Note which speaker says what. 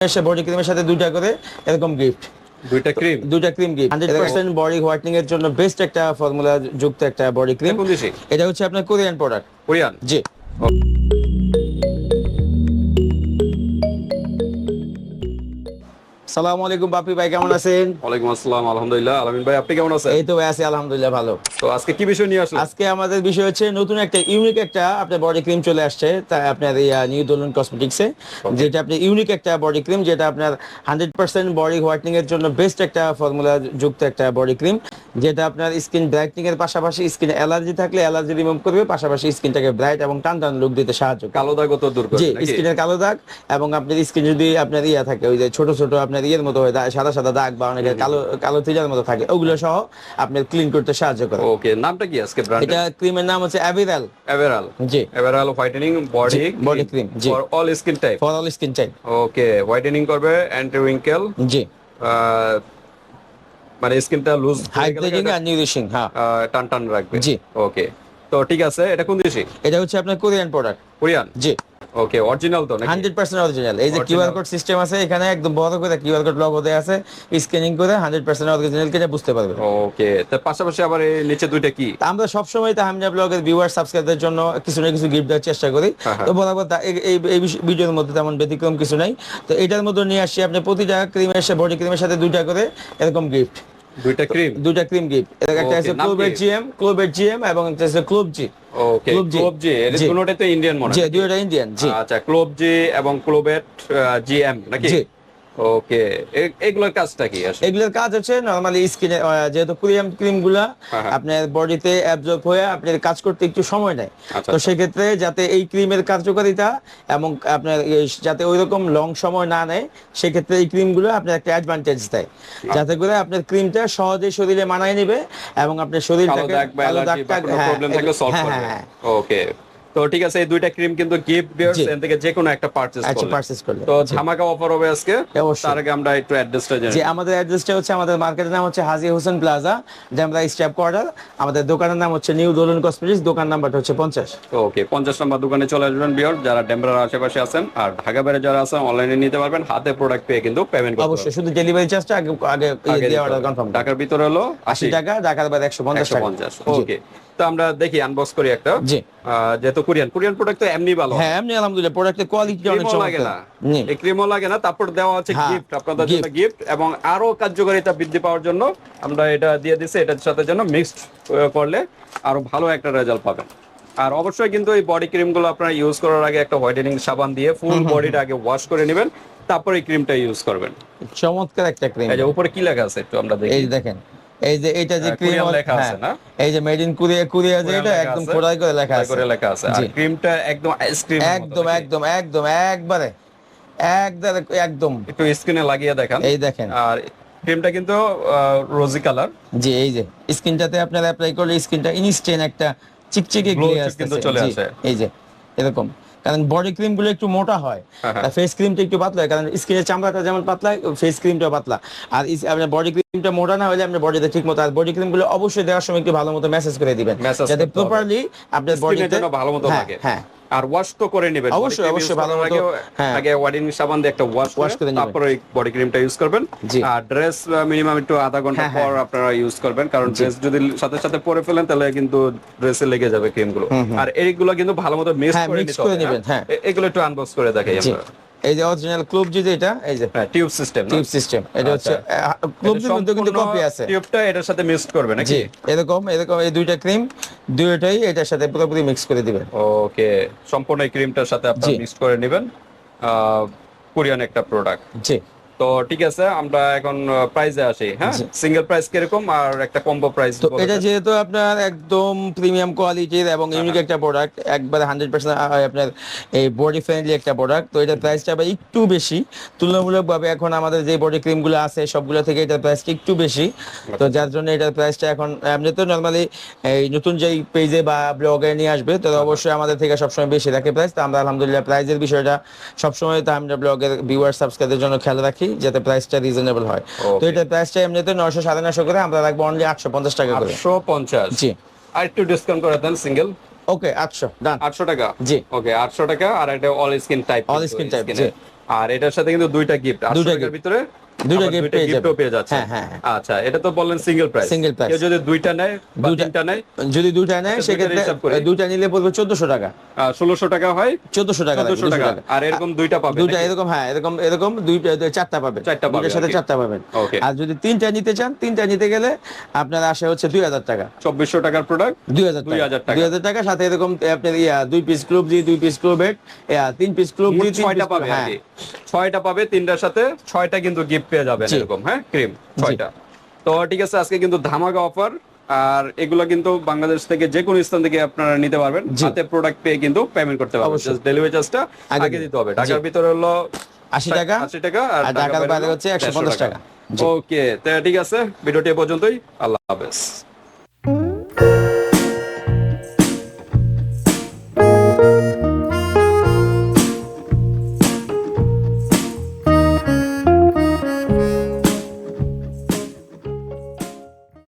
Speaker 1: এসে বডি ক্রিমের সাথে দুইটা করে এরকম গিফট
Speaker 2: দুইটা ক্রিম
Speaker 1: দুইটা cream gift hundred percent body whitening এর জন্য বেস্ট একটা ফর্মুলা যুক্ত একটা বডি ক্রিম এটা হচ্ছে আপনার কোরিয়ান প্রোডাক্ট
Speaker 2: কোরিয়ান
Speaker 1: জি। সালামু আলাইকুম বাপি ভাই কেমন আছেন?
Speaker 2: ওয়ালাইকুম আসসালাম আলহামদুলিল্লাহ। আলামিন ভাই আপনি কেমন আছেন?
Speaker 1: এই তো ভাই আছি আলহামদুলিল্লাহ ভালো।
Speaker 2: তো আজকে কি বিষয় নিয়ে আসলেন?
Speaker 1: আজকে আমাদের বিষয় হচ্ছে নতুন একটা ইউনিক একটা আপনার বডি ক্রিম চলে আসছে। তাই আপনার নিউ দোলন কসমেটিক্সে যেটা আপনি ইউনিক একটা বডি ক্রিম যেটা আপনার হান্ড্রেড পার্সেন্ট বডি হোয়াইটনিং এর জন্য বেস্ট একটা ফর্মুলা যুক্ত একটা বডি ক্রিম যেটা আপনার স্কিন ব্রাইটনিং এর পাশাপাশি স্কিনে অ্যালার্জি থাকলে অ্যালার্জি রিমুভ করবে পাশাপাশি স্কিনটাকে ব্রাইট এবং টান টান লুক দিতে সাহায্য
Speaker 2: কালো দাগ তো দূর নাকি?
Speaker 1: স্কিনের কালো দাগ এবং আপনার স্কিন যদি আপনার ইয়া থাকে ওই যে ছোট ছোট আপনার ইয়ের মতো হয় সাদা সাদা দাগ বা অনেকের কালো কালো তিলার মতো থাকে ওগুলো সহ আপনার ক্লিন করতে সাহায্য করে।
Speaker 2: ওকে নামটা কি আজকে ব্র্যান্ড
Speaker 1: এটা ক্রিমের নাম হচ্ছে অ্যাভিরাল
Speaker 2: এভারাল
Speaker 1: জি।
Speaker 2: এভারাল whitening body
Speaker 1: body cream, G.
Speaker 2: For all skin type
Speaker 1: for all skin type
Speaker 2: okay whitening করবে অ্যান্টি উইঙ্কেল
Speaker 1: জি
Speaker 2: মানে স্কিনটা লুজ
Speaker 1: হাইড্রেজিং আর নিউরিশিং হ্যাঁ।
Speaker 2: টান টান রাখবে।
Speaker 1: জি।
Speaker 2: ওকে তো ঠিক আছে এটা কোন দেশে?
Speaker 1: এটা হচ্ছে আপনার কোরিয়ান প্রোডাক্ট
Speaker 2: কোরিয়ান?
Speaker 1: জি।
Speaker 2: ওকে অরিজিনাল তো নাকি?
Speaker 1: হান্ড্রেড পার্সেন্ট অরিজিনাল এই যে কিউআর কোড সিস্টেম আছে এখানে একদম বড় করে কিউআর কোড লগো দেওয়া আছে স্ক্যানিং করে হান্ড্রেড পার্সেন্ট অরিজিনাল কেটে বুঝতে পারবে
Speaker 2: ওকে তার পাশাপাশি আবার এই নিচে দুইটা কি?
Speaker 1: তা আমরা সবসময় তাহামিনা ব্লগের ভিউয়ার সাবস্ক্রাইবারদের জন্য কিছু না কিছু গিফট দেওয়ার চেষ্টা করি।
Speaker 2: হ্যাঁ, হ্যাঁ।
Speaker 1: তো বরাবর তা- এই- এই ভিডিওর মধ্যে তেমন ব্যতিক্রম কিছু নাই। তো এটার মধ্যে নিয়ে আসছি আপনি প্রতিটা ক্রিমের সাথে বডি ক্রিমের সাথে দুইটা করে এরকম গিফট
Speaker 2: দুইটা ক্রিম
Speaker 1: দুইটা ক্রিম গিফট এটা একটা আছে
Speaker 2: নাম
Speaker 1: ক্লোবের
Speaker 2: কি?
Speaker 1: জিএম ক্লোবের জিএম এবং একটা আছে ক্লোব জি
Speaker 2: ওকে
Speaker 1: ক্লোব জি।
Speaker 2: জি এর
Speaker 1: জি।
Speaker 2: দুটোটাই তো ইন্ডিয়ান মনে
Speaker 1: জি
Speaker 2: হয়
Speaker 1: দুইটা ইন্ডিয়ান জি
Speaker 2: আচ্ছা ক্লোব জি এবং ক্লোবেট জিএম নাকি
Speaker 1: জি।
Speaker 2: ওকে এগুলোর কাজটা কি আসলে?
Speaker 1: এগুলোর কাজ হচ্ছে নরমালি স্কিনে যেহেতু ক্রিমগুলা
Speaker 2: হ্যাঁ, হ্যাঁ।
Speaker 1: আপনার বডিতে অ্যাবজর্ব হয়ে আপনার কাজ করতে একটু সময় নেয়।
Speaker 2: আচ্ছা,
Speaker 1: তো
Speaker 2: আচ্ছা।
Speaker 1: সেক্ষেত্রে যাতে এই ক্রিমের কার্যকারিতা এবং আপনার যাতে ওই রকম লং সময় না নেয় সেক্ষেত্রে এই ক্রিমগুলো আপনার একটা অ্যাডভান্টেজ দেয়।
Speaker 2: আচ্ছা।
Speaker 1: যাতে করে আপনার ক্রিমটা সহজে শরীরে মানায় নেবে এবং আপনার শরীরটাকে
Speaker 2: দাগ
Speaker 1: কালো
Speaker 2: অ্যালার্জি বা প্রবলেম থাকলে সলভ করবে।
Speaker 1: হ্যাঁ,
Speaker 2: ওকে তো ঠিক আছে এই দুইটা ক্রিম কিন্তু গিফট বিয়ার্স
Speaker 1: জি।
Speaker 2: থেকে যে কোনো একটা পারচেজ
Speaker 1: আচ্ছা পারচেস করলে।
Speaker 2: তো ধামাকা অফার হবে আজকে। তার আগে আমরা একটু অ্যাড্রেসটা জানি
Speaker 1: যে আমাদের অ্যাড্রেসটা হচ্ছে আমাদের মার্কেটের নাম হচ্ছে হাজি হোসেন প্লাজা আমরা স্ট্যাপ কোয়ার্টার আমাদের দোকানের নাম হচ্ছে নিউ দোলন কসমেটিক্স দোকান নাম্বারটা হচ্ছে পঞ্চাশ।
Speaker 2: ওকে পঞ্চাশ নম্বর দোকানে চলে আসবেন বিয়ার যারা ডেমরার আশেপাশে আছেন। আর ঢাকা বাইরে যারা আছেন অনলাইনে নিতে পারবেন হাতে প্রোডাক্ট পেয়ে কিন্তু পেমেন্ট করতে
Speaker 1: অবশ্যই শুধু ডেলিভারি চার্জটা আগে আগে দিয়ে অর্ডার কনফার্ম
Speaker 2: ঢাকার ভিতরে হলো
Speaker 1: আশি টাকা ঢাকার বাইরে একশো পঞ্চাশ
Speaker 2: একশো
Speaker 1: টাকা
Speaker 2: পঞ্চাশ
Speaker 1: জি।
Speaker 2: ওকে তো আমরা দেখি আনবক্স করি একটা।
Speaker 1: জি।
Speaker 2: যেহেতু কোরিয়ান কোরিয়ান প্রোডাক্ট তো এমনি ভালো।
Speaker 1: হ্যাঁ এমনি আলহামদুলিল্লাহ প্রোডাক্টের কোয়ালিটি অনেক
Speaker 2: লাগে না। এই ক্রিমও লাগে না তারপর দেওয়া
Speaker 1: হ্যাঁ,
Speaker 2: গিফট আপনাদের জন্য গিফট এবং আরও কার্যকারিতা বৃদ্ধি পাওয়ার জন্য আমরা এটা দিয়ে দিছি এটার সাথে যেন মিক্সড করলে আরও ভালো একটা রেজাল্ট পাবেন। আর অবশ্যই কিন্তু এই বডি ক্রিমগুলো আপনারা ইউজ করার আগে একটা হোয়াইটেনিং সাবান দিয়ে ফুল বডিটা আগে ওয়াশ করে নেবেন তারপর এই ক্রিমটা ইউজ করবেন।
Speaker 1: চমৎকার একটা ক্রিম
Speaker 2: এই যে উপরে কি লেখা আছে একটু আমরা দেখি।
Speaker 1: এই দেখেন এই যে এটা যে
Speaker 2: হ্যাঁ,
Speaker 1: ক্রিম
Speaker 2: লেখা আছে না?
Speaker 1: এই যে মেড ইন কোরিয়া কোরিয়া যে এটা একদম খোদাই করে লেখা আছে।
Speaker 2: করে লেখা আছে। আর ক্রিমটা একদম আইসক্রিম
Speaker 1: একদম একদম একদম একবারে একদম একদম।
Speaker 2: একটু স্কিনে লাগিয়ে দেখান।
Speaker 1: এই দেখেন।
Speaker 2: আর ক্রিমটা কিন্তু রোজি কালার
Speaker 1: জি এই যে স্কিনটাতে আপনারা অ্যাপ্লাই করলে স্কিনটা ইনস্ট্যান্ট একটা চিকচিকে গ্লে
Speaker 2: কিন্তু চলে আসে।
Speaker 1: এই যে এরকম। কারণ বডি ক্রিমগুলো একটু মোটা হয়
Speaker 2: হ্যাঁ, হ্যাঁ।
Speaker 1: ফেস ক্রিমটা একটু পাতলা হয় কারণ স্কিনের চামড়াটা যেমন পাতলা ফেস ক্রিমটা পাতলা। আর বডি ক্রিমটা মোটা না হলে আপনার বডিতে ঠিক মতো আর বডি ক্রিমগুলো অবশ্যই দেওয়ার সময় একটু ভালো মতো মেসেজ করে দিবেন। যাতে প্রপারলি আপনার বডিতে
Speaker 2: ভালো মতো
Speaker 1: হ্যাঁ
Speaker 2: লাগে।
Speaker 1: হ্যাঁ।
Speaker 2: আর ওয়াশ তো করে নেবেন।
Speaker 1: অবশ্যই, অবশ্যই ভালো মতো,
Speaker 2: আগে-
Speaker 1: হ্যাঁ।
Speaker 2: আগে ওয়ার্ডিং সাবান দিয়ে একটা ওয়াশ
Speaker 1: Wash করে।
Speaker 2: তারপর বডি ক্রিমটা ইউজ করবেন। আর ড্রেস মিনিমাম একটু আধা ঘণ্টা
Speaker 1: হ্যাঁ।
Speaker 2: পর আপনারা ইউজ করবেন। কারণ ড্রেস যদি সাথে সাথে পরে ফেলেন তাহলে কিন্তু ড্রেসে লেগে যাবে ক্রিমগুলো আর এইগুলো কিন্তু ভালো মতো মিক্স করে নিতে হবে
Speaker 1: নেবেন, হ্যাঁ।
Speaker 2: এগুলো একটু আনবক্স করে দেখাই আমরা।
Speaker 1: এই যে অরিজিনাল ক্লুব জি যেটা এই যে
Speaker 2: টিউব সিস্টেম
Speaker 1: টিউব সিস্টেম এটা হচ্ছে ক্লুব মধ্যে কিন্তু কপি আছে।
Speaker 2: টিউবটা এটার সাথে মিক্স করবে নাকি?
Speaker 1: জি এরকম এরকম এই দুইটা ক্রিম দুইটাই এটার সাথে পুরোপুরি মিক্স করে দিবেন।
Speaker 2: ওকে সম্পূর্ণ এই ক্রিমটার সাথে
Speaker 1: আপনি
Speaker 2: মিক্স করে নেবেন কোরিয়ান একটা প্রোডাক্ট
Speaker 1: জি।
Speaker 2: তো ঠিক আছে আমরা এখন প্রাইসে আসি হ্যাঁ? সিঙ্গেল প্রাইস কীরকম আর একটা কম্বো প্রাইস
Speaker 1: তো এটা যেহেতু আপনার একদম প্রিমিয়াম কোয়ালিটির এবং ইউনিক একটা প্রোডাক্ট একবারে হান্ড্রেড পার্সেন্ট আপনার এই বডি ফ্রেন্ডলি একটা প্রোডাক্ট তো এটার প্রাইসটা আবার একটু বেশি। তুলনামূলকভাবে এখন আমাদের যে বডি ক্রিমগুলো আছে সবগুলো থেকে এটার প্রাইসটা একটু বেশি। তো যার জন্য এটার প্রাইসটা এখন এমনি তো নর্মালি এই নতুন যেই পেজে বা ব্লগে নিয়ে আসবে তো অবশ্যই আমাদের থেকে সবসময় বেশি রাখে প্রাইস তো আমরা আলহামদুলিল্লাহ প্রাইসের বিষয়টা সবসময় তো আমরা ব্লগের ভিউয়ার সাবস্ক্রাইবের জন্য খেয়াল রাখি। যাতে প্রাইসটা রিজনেবল হয়। তো
Speaker 2: এটা
Speaker 1: এটার প্রাইসটা এমনিতে নয়শো সাড়ে নয়শো করে আমরা রাখব অনলি আটশো পঞ্চাশ টাকা করে।
Speaker 2: আটশো পঞ্চাশ?
Speaker 1: জি।
Speaker 2: আর একটু ডিসকাউন্ট করে দেন সিঙ্গেল
Speaker 1: ওকে আটশো ডান
Speaker 2: আটশো টাকা?
Speaker 1: জি।
Speaker 2: ওকে আটশো টাকা আর একটা all skin type
Speaker 1: all skin type.
Speaker 2: আর এটার সাথে কিন্তু দুইটা গিফট
Speaker 1: দুইটা
Speaker 2: ভিতরে
Speaker 1: দুইটা
Speaker 2: দুইটা
Speaker 1: পেয়ে যাবেন।
Speaker 2: পেয়ে যাচ্ছে।
Speaker 1: হ্যাঁ, হ্যাঁ, হ্যাঁ।
Speaker 2: আচ্ছা এটা তো বললেন সিঙ্গেল প্রাইস
Speaker 1: price।
Speaker 2: কেউ যদি দুইটা নেয় বা তিনটা নেয়
Speaker 1: যদি দুইটা নেয়
Speaker 2: আচ্ছা,
Speaker 1: সেক্ষেত্রে। দুইটা নিলে পড়বে চোদ্দশো টাকা।
Speaker 2: ষোলোশো টাকা হয়
Speaker 1: চোদ্দশো টাকা লাগবে,
Speaker 2: চোদ্দশো টাকা। আর এরকম দুইটা পাবে
Speaker 1: দুইটা এরকম হ্যাঁ এরকম এরকম দুইটা চারটা পাবেন।
Speaker 2: চারটা পাবে
Speaker 1: সাথে চারটা পাবেন. আর যদি তিনটা নিতে চান তিনটা নিতে গেলে আপনার আসে হচ্ছে দুই হাজার টাকা।
Speaker 2: চব্বিশশো টাকার প্রোডাক্ট
Speaker 1: দুই হাজার
Speaker 2: 2000 টাকা।
Speaker 1: দুই হাজার টাকা সাথে এরকম আপনার ইয়া দুই পিস ক্লুব দিয়ে দুই পিস ক্লুব হেড তিন পিস ক্লুব দিয়ে
Speaker 2: ছয়টা
Speaker 1: piece
Speaker 2: ছয়টা পাবে তিনটার সাথে ছয়টা কিন্তু গিফট পেয়ে যাবেন
Speaker 1: জি।
Speaker 2: এরকম হ্যাঁ? ক্রিম ছয়টা। তো ঠিক আছে আজকে কিন্তু ধামাকা অফার আর এগুলো কিন্তু বাংলাদেশ থেকে যে কোনো স্থান থেকে আপনারা নিতে পারবেন। হাতে প্রোডাক্ট পেয়ে কিন্তু পেমেন্ট করতে পারবেন। ডেলিভারি চার্জটা
Speaker 1: আগে দিতে
Speaker 2: হবে। ঢাকার ভিতরে হলো
Speaker 1: আশি টাকা
Speaker 2: আশি টাকা আর
Speaker 1: ঢাকার বাইরে হচ্ছে 150 টাকা।
Speaker 2: ওকে তো ঠিক আছে ভিডিওটি পর্যন্তই। আল্লাহ হাফেজ।